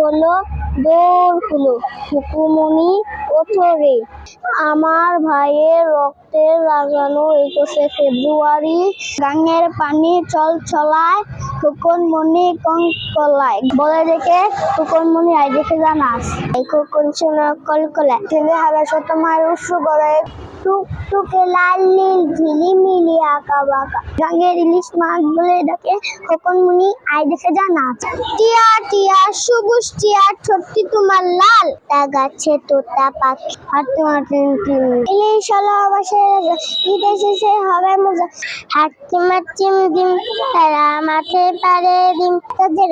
হলো হলো। হুকুমনি ওঠরে আমার ভাইয়ের রক্তের লাগানো একুশে ফেব্রুয়ারি। গাঙের পানি চল চলায় ফুকনমণি কঙ্কলায়। বলে দেখে ফুকনমণি আই দেখে জানাস। শোনা কলকলায় ছেলে হারা শত মায়ের উৎস গড়ায়। টুকটুকে লাল নীল ঝিলিমিলি আঁকা বাঁকা। গাঙের ইলিশ মাছ বলে ডাকে খোকনমণি আই দেখে জানাস টিয়া টিয়া সবুজ টিয়া, ঠোঁটটি তোমার লাল। তা গাছে তোতা পাখি হাঁটতে হাঁটতে ইলিশ হলো অবশ্যই ঈদ এসেছে, হবে মজা। হাঁটতে মারচিম ডিম তারা মাঠে পারে ডিম তাদের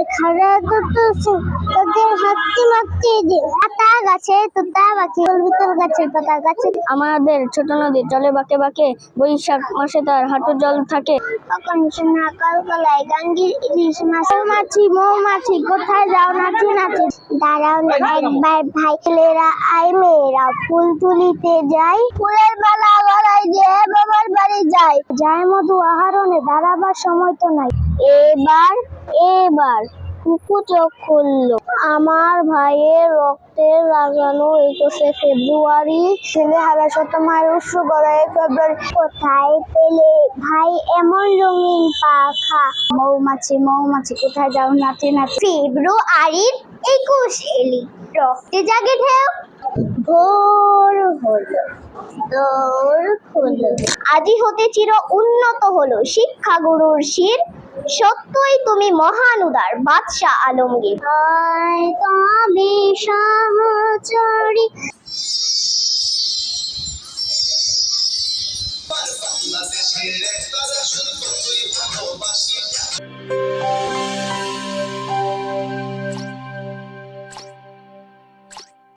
দুটো সিং তাদের হাঁটতে মারতে ডিম পাতা গাছে তোতা পাখি ভিতর গাছের পাতা গাছে। আমাদের ছোট নদী জলে বাঁকে বাঁকে, বৈশাখ মাসে তার হাঁটু জল থাকে। তখন সোনা কলকলায় মাছি, মৌমাছি কোথায় যাও নাচি নাচি দাঁড়াও একবার ভাই ছেলেরা আই মেয়েরা, ফুল তুলিতে যাই। ফুলের মালা গড়াই দিয়ে বাবার বাড়ি যাই যায় মধু আহরণে, দাঁড়াবার সময় তো নাই। এবার এবার কুকু চোখ খুললো আমার ভাইয়ের রক্তের লাগানো একুশে ফেব্রুয়ারি ছেলে হারা শত মায়ের উৎস গড়ায় ফেব্রুয়ারি। কোথায় পেলে? ভাই, এমন রঙিন পাখা। মৌমাছি মৌমাছি, কোথায় যাও নাচে নাচে ফেব্রুয়ারির একুশ এলি। রক্তে জাগে ঢেউ, ভোর হলো দৌড় হলো। আজি হতে চির উন্নত হলো শিক্ষা গুরুর শির। সত্যই তুমি মহান উদার বাদশাহ আলমগীর। হয় তবে সহচরী। বাংলাদেশের